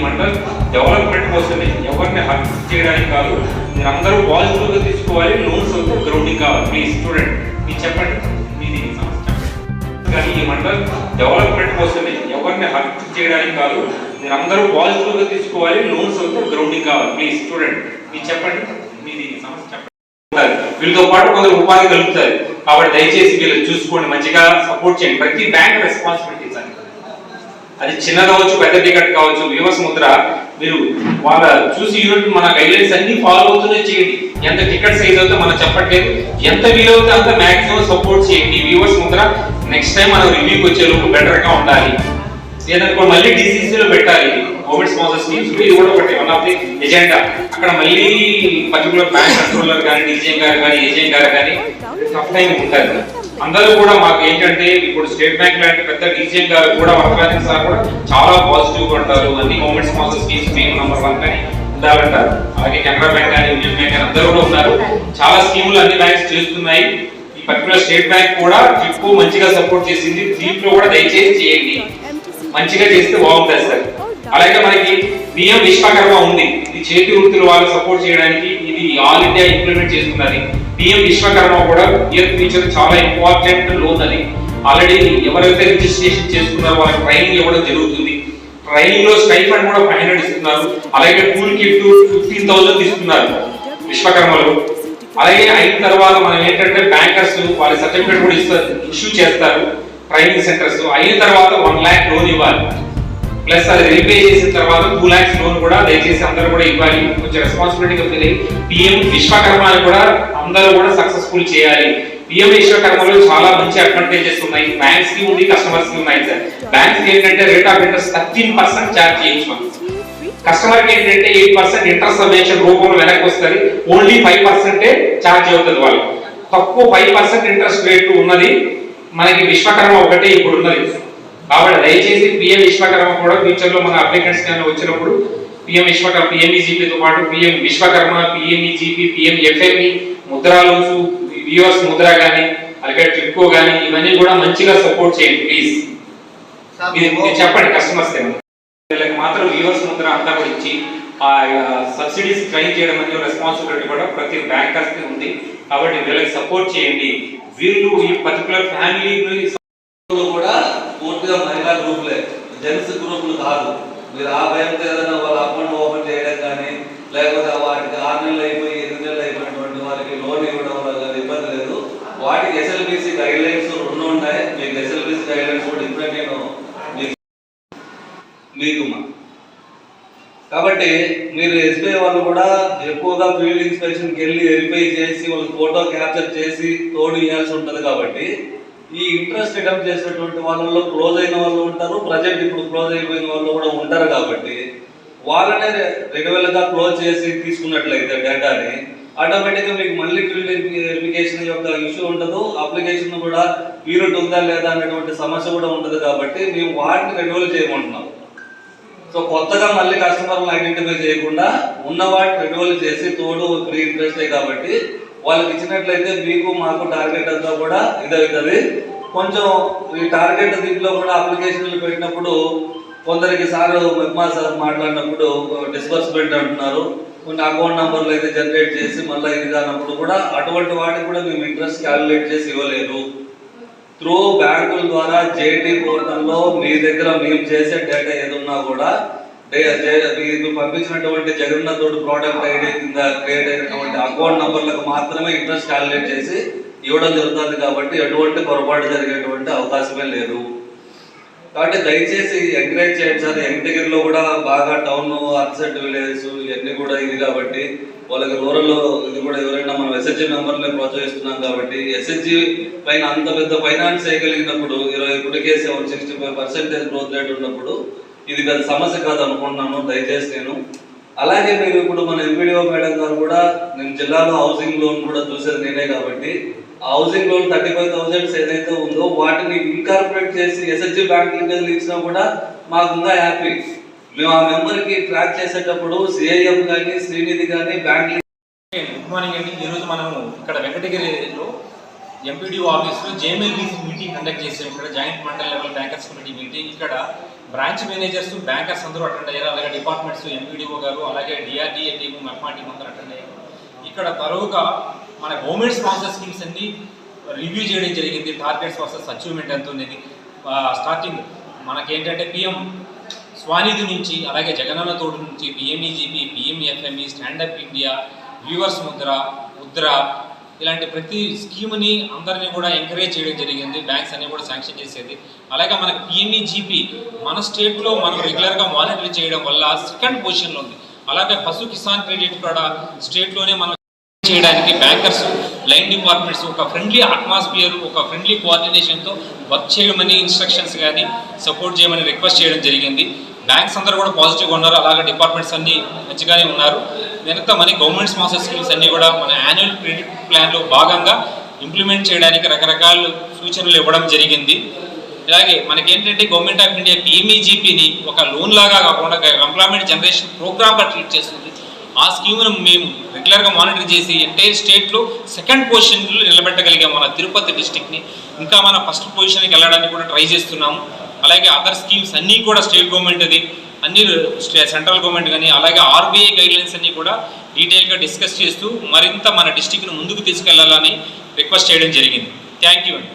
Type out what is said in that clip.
కానీ డెవలప్మెంట్ కోసమే. ఎవరిని హక్ చేయడానికి కాదు. మీరు అందరూ పాజిటివ్గా తీసుకోవాలి లోన్స్ అయితే గ్రౌండింగ్ కావాలి. మీ స్టూడెంట్ మీరు చెప్పండి. మీది సమస్య. కానీ ఈ డెవలప్మెంట్ కోసమే. ఎవరిని హక్ చేయడానికి కాదు. మీరు అందరూ పాజిటివ్గా తీసుకోవాలి లోన్స్ అయితే గ్రౌండింగ్ కావాలి. మీ స్టూడెంట్ మీరు చెప్పండి. మీది సమస్య. చెప్పండి. వీళ్ళతో పాటు కొందరు ఉపాధి కలుగుతారు కాబట్టి దయచేసి వీళ్ళు చూసుకోండి. మంచిగా సపోర్ట్ చేయండి. ప్రతి బ్యాంక్ రెస్పాన్సిబిలిటీ అది చిన్నది కావచ్చు పెద్ద టికెట్ కావచ్చు వ్యూవర్స్ ముద్ర మీరు వాళ్ళ చూసి యూనిట్ మన గైడ్లైన్స్ అన్ని ఫాలో అవుతూనే చేయండి. ఎంత టికెట్ సైజ్ అవుతే మనం చెప్పట్లేదు. ఎంత వీలవుతే అంత మాక్సిమం సపోర్ట్ చేయండి. వ్యూవర్స్ ముద్ర నెక్స్ట్ టైం మనం రివ్యూకి వచ్చే లోపు బెటర్గా ఉండాలి. లేదనుకో మళ్ళీ డిసిసి లో పెట్టాలి. గవర్నమెంట్ స్పాన్సర్ స్కీమ్స్ ఇది కూడా ఒకటి వన్ ఆఫ్ ది ఎజెండా అక్కడ మళ్ళీ పర్టికులర్ బ్యాంక్ కంట్రోలర్ కానీ డీజే గారు కానీ ఏజెంట్ గారు కానీ టఫ్ టైం ఉంటుంది. అందరూ కూడా మాకు ఏంటంటే ఇప్పుడు స్టేట్ బ్యాంక్ లాంటి పెద్ద డీజీఎం గారు కూడా వర్గానికి సార్ కూడా చాలా పాజిటివ్ అంటారు ఉంటారు. అన్ని గవర్నమెంట్ స్పాన్సర్ స్కీమ్స్ మేము నంబర్ వన్ కానీ ఉండాలంటారు. అలాగే కెనరా బ్యాంక్ కానీ యూనియన్ బ్యాంక్ కానీ అందరూ కూడా ఉన్నారు. చాలా స్కీములు అన్ని బ్యాంక్స్ చేస్తున్నాయి. ఈ పర్టికులర్ స్టేట్ బ్యాంక్ కూడా ట్రిప్ మంచిగా సపోర్ట్ చేసింది. దీంట్లో కూడా దయచేసి చేయండి. మంచిగా చేస్తే బాగుంటుంది సార్. అలాగే మనకి బియ్యం విశ్వకర్మ ఉంది. ఇది చేతి వృత్తులు వాళ్ళు సపోర్ట్ చేయడానికి ఇది ఆల్ ఇండియా ఇంప్లిమెంట్ చేస్తున్నది. పిఎం విశ్వకర్మ కూడా ఇయర్ ఫ్యూచర్ చాలా ఇంపార్టెంట్ లోన్ అని ఆల్రెడీ ఎవరైతే రిజిస్ట్రేషన్ చేసుకున్నారో వాళ్ళకి ట్రైనింగ్ ఇవ్వడం జరుగుతుంది. ట్రైనింగ్లో స్టైఫండ్ కూడా ఫైవ్ హండ్రెడ్ ఇస్తున్నారు అలాగే టూల్ కిట్ ఫిఫ్టీన్ థౌసండ్ ఇస్తున్నారు విశ్వకర్మలు. అలాగే అయిన తర్వాత మనం ఏంటంటే బ్యాంకర్స్ వాళ్ళ సర్టిఫికేట్ కూడా ఇస్తారు ఇష్యూ చేస్తారు ట్రైనింగ్ సెంటర్స్. అయిన తర్వాత వన్ ల్యాక్ లోన్ ఇవ్వాలి. ప్లస్ అది రీపే చేసిన తర్వాత టూ ల్యాక్స్ లోన్ కూడా దయచేసి అందరూ కూడా ఇవ్వాలి. కొంచెం రెస్పాన్సిబిలిటీగా ఫీల్ అయ్యి పిఎం విశ్వకర్మ అని కూడా అందరూ కూడా సక్సెస్ఫుల్ చేయాలి. పిఎం విశ్వకర్మలో చాలా మంచి అడ్వాంటేజెస్ ఉన్నాయి. బ్యాంక్స్కి ఉంది కస్టమర్స్కి ఉన్నాయి సార్. బ్యాంక్స్ ఏంటంటే rate of interest thirteen percent charge చేయొచ్చు కస్టమర్కి ఏంటంటే ఎయిట్ పర్సెంట్ ఇంట్రెస్ట్ సబ్వెన్షన్ రూపంలో వెనక్కి వస్తుంది. ఓన్లీ ఫైవ్ పర్సెంటే ఛార్జ్ అవుతుంది వాళ్ళు తక్కువ ఫైవ్ పర్సెంట్ ఇంట్రెస్ట్ రేట్ ఉన్నది. మనకి విశ్వకర్మ ఒకటే ఇప్పుడు ఉన్నది. కాబట్టి దయచేసి పిఎం విశ్వకర్మ కూడా ఫ్యూచర్లో మన అప్లికెంట్స్ కానీ వచ్చినప్పుడు పిఎం విశ్వకర్మ పిఎంఈజీపీతో పాటు PM Vishwakarma PMEGP PM FME ముద్రాలు VS Mudra కానీ అలాగే ట్రిప్కో కానీ ఇవన్నీ కూడా మంచిగా సపోర్ట్ చేయండి ప్లీజ్ చెప్పండి కస్టమర్స్ వీళ్ళకి మాత్రం వ్యూవర్స్ ముద్ర అంతా కూడా ఇచ్చి ఆ సబ్సిడీస్ ట్రైన్ చేయడం అనేది రెస్పాన్సిబిలిటీ కూడా ప్రతి బ్యాంకర్స్కి ఉంది. కాబట్టి వీళ్ళకి సపోర్ట్ చేయండి. వీళ్ళు ఈ పర్టికులర్ ఇప్పుడు కూడా పూర్తిగా మహిళా గ్రూపులే. జెంట్స్ గ్రూపులు కాదు. మీరు ఆ భయంతో ఏదైనా వాళ్ళ అకౌంట్ ఓపెన్ చేయడం కానీ లేకపోతే వాటికి ఆరు నెలలు అయిపోయి ఎనిమిది నెలలు అయిపోయినటువంటి వాళ్ళకి లోన్ ఇవ్వడం వల్ల ఇబ్బంది లేదు. వాటికి ఎస్ఎల్బిసి గైడ్ లైన్స్ రెండు ఉంటాయి. మీకు ఎస్ఎల్బిసి గైడ్ లైన్స్ కూడా ఇప్పుడే నేను మీకు కాబట్టి మీరు ఎస్బీఐ వాళ్ళు కూడా ఎక్కువగా ఫీల్డ్ ఇన్స్పెక్షన్కి వెళ్ళి వెరిఫై చేసి వాళ్ళు ఫోటో క్యాప్చర్ చేసి తోడు ఇవ్వాల్సి ఉంటుంది కాబట్టి ఈ ఇంట్రెస్ట్ అటెంప్ట్ చేసినటువంటి వాళ్ళలో క్లోజ్ అయిన వాళ్ళు ఉంటారు ప్రజెంట్ ఇప్పుడు క్లోజ్ అయిపోయిన వాళ్ళు కూడా ఉంటారు కాబట్టి వాళ్ళనే రెగ్యులర్గా క్లోజ్ చేసి తీసుకున్నట్లయితే డేటాని ఆటోమేటిక్గా మీకు మళ్ళీ ఫీల్డ్ వెరిఫికేషన్ యొక్క ఇష్యూ ఉండదు అప్లికేషన్ కూడా పీరియడ్ ఉందా లేదా అనేటువంటి సమస్య కూడా ఉండదు కాబట్టి మేము వాటిని రెన్యువల్ చేయమంటున్నాం. సో కొత్తగా మళ్ళీ కస్టమర్లను ఐడెంటిఫై చేయకుండా ఉన్న వాటిని రెన్యువల్ చేసి తోడు ఫ్రీ ఇంట్రెస్టే కాబట్టి వాళ్ళకి ఇచ్చినట్లయితే మీకు మాకు టార్గెట్ అంతా కూడా ఇదవుతుంది. కొంచెం ఈ టార్గెట్ దీంట్లో కూడా అప్లికేషన్లు పెట్టినప్పుడు కొందరికి సార్ మెగ్మా సార్ మాట్లాడినప్పుడు డిస్బర్స్మెంట్ అంటున్నారు. కొన్ని అకౌంట్ నంబర్లు అయితే జనరేట్ చేసి మళ్ళీ ఇది కానప్పుడు కూడా అటువంటి వాటికి కూడా మేము ఇంట్రెస్ట్ క్యాలిక్యులేట్ చేసి ఇవ్వలేరు త్రూ బ్యాంకుల ద్వారా జేటీ పోర్టల్లో మీ దగ్గర మేము చేసే డేటా ఏదన్నా కూడా మీకు పంపించినటువంటి జగన్న తోడు ప్రోడక్ట్ ఐడి కింద క్రియేట్ అయినటువంటి అకౌంట్ నంబర్లకు మాత్రమే ఇంట్రెస్ట్ క్యాలిక్యులేట్ చేసి ఇవ్వడం జరుగుతుంది కాబట్టి ఎటువంటి పొరపాటు జరిగేటువంటి అవకాశమే లేదు. కాబట్టి దయచేసి ఎంకరేజ్ చేయండి సార్. వెంకటగిరిలో కూడా బాగా టౌన్ అర్సెట్ విలేజ్ ఇవన్నీ కూడా ఇది కాబట్టి వాళ్ళకి రూరల్ ఇది కూడా ఎవరైనా మనం ఎస్హెచ్జి మెంబర్లే ప్రోత్సహిస్తున్నాం కాబట్టి ఎస్హెచ్జి పైన అంత పెద్ద ఫైనాన్స్ చేయగలిగినప్పుడు ఇరవై ఇప్పటికే seven sixty five percentage growth rate ఉన్నప్పుడు ఇది పెద్ద సమస్య కాదు అనుకుంటున్నాను దయచేసి నేను. అలాగే మీరు ఇప్పుడు మన ఎంపీడీఓ మేడం గారు కూడా నేను జిల్లాలో హౌసింగ్ లోన్ కూడా చూసేది నేనే కాబట్టి ఆ housing loan thirty five thousands ఏదైతే ఉందో వాటిని ఇన్కార్పొరేట్ చేసి ఎస్హెచ్జి బ్యాంక్ లింకేజ్ ఇచ్చినా కూడా మాకు ఇంకా హ్యాపీ మేము ఆ మెంబర్కి ట్రాక్ చేసేటప్పుడు సిఐఎం కానీ శ్రీనిధి కానీ బ్యాంక్ గుడ్ మార్నింగ్ అండి. ఈరోజు మనము ఇక్కడ వెంకటగిరిలో ఎంపీడీఓ ఆఫీస్లో జేఎంఎల్బీసీ మీటింగ్ కండక్ట్ చేసాం ఇక్కడ joint mandal level bankers committee meeting ఇక్కడ బ్రాంచ్ మేనేజర్స్ బ్యాంకర్స్ అందరూ అటెండ్ అయ్యారు. అలాగే డిపార్ట్మెంట్స్ ఎంపీడీఓ గారు అలాగే డిఆర్డీఏ టీము మెప్మా టీం అందరూ అటెండ్ అయ్యారు. ఇక్కడ తరువుగా మన గవర్నమెంట్ స్పాన్సర్ స్కీమ్స్ అన్ని రివ్యూ చేయడం జరిగింది. టార్గెట్స్ వర్సెస్ అచీవ్మెంట్ ఎంత ఉన్నది స్టార్టింగ్ మనకేంటంటే పిఎం స్వానిధి నుంచి అలాగే జగనన్న తోడు నుంచి PMEGP PMFME standup India viewers Mudra Mudra ఇలాంటి ప్రతి స్కీమ్ని అందరినీ కూడా ఎంకరేజ్ చేయడం జరిగింది. బ్యాంక్స్ అన్ని కూడా శాంక్షన్ చేసేది. అలాగే మనకి పిఎంఈజీపీ మన స్టేట్లో మనం రెగ్యులర్గా మానిటర్ చేయడం వల్ల సెకండ్ పొజిషన్లో ఉంది. అలాగే పశు కిసాన్ క్రెడిట్ కూడా స్టేట్లోనే మనం చేయడానికి బ్యాంకర్స్ లైన్ డిపార్ట్మెంట్స్ ఒక ఫ్రెండ్లీ అట్మాస్ఫియర్ ఒక ఫ్రెండ్లీ కోఆర్డినేషన్తో వర్క్ చేయమని ఇన్స్ట్రక్షన్స్ కానీ సపోర్ట్ చేయమని రిక్వెస్ట్ చేయడం జరిగింది. బ్యాంక్స్ అందరూ కూడా పాజిటివ్గా ఉన్నారు. అలాగే డిపార్ట్మెంట్స్ అన్ని మంచిగానే ఉన్నారు. మిగతా మన గవర్నమెంట్ స్పాన్సర్ స్కీమ్స్ అన్నీ కూడా మన యాన్యువల్ క్రెడిట్ ప్లాన్లో భాగంగా ఇంప్లిమెంట్ చేయడానికి రకరకాల సూచనలు ఇవ్వడం జరిగింది. ఇలాగే మనకేంటంటే గవర్నమెంట్ ఆఫ్ ఇండియా పిఎంఈజీపీని ఒక లోన్ లాగా కాకుండా ఎంప్లాయ్మెంట్ జనరేషన్ ప్రోగ్రామ్గా ట్రీట్ చేస్తుంది. ఆ స్కీమ్ను మేము రెగ్యులర్గా మానిటర్ చేసి ఎంటైర్ స్టేట్లో సెకండ్ పొజిషన్లో నిలబెట్టగలిగాం మన తిరుపతి డిస్టిక్ని ఇంకా మన ఫస్ట్ పొజిషన్కి వెళ్ళడానికి కూడా ట్రై చేస్తున్నాము. అలాగే అదర్ స్కీమ్స్ అన్నీ కూడా స్టేట్ గవర్నమెంట్ అది అన్ని స్టే- సెంట్రల్ గవర్నమెంట్ కానీ అలాగే ఆర్బీఐ గైడ్లైన్స్ అన్నీ కూడా డీటెయిల్గా డిస్కస్ చేస్తూ మరింత మన డిస్టిక్ను ముందుకు తీసుకెళ్ళాలని రిక్వెస్ట్ చేయడం జరిగింది. థ్యాంక్ యూ అండి.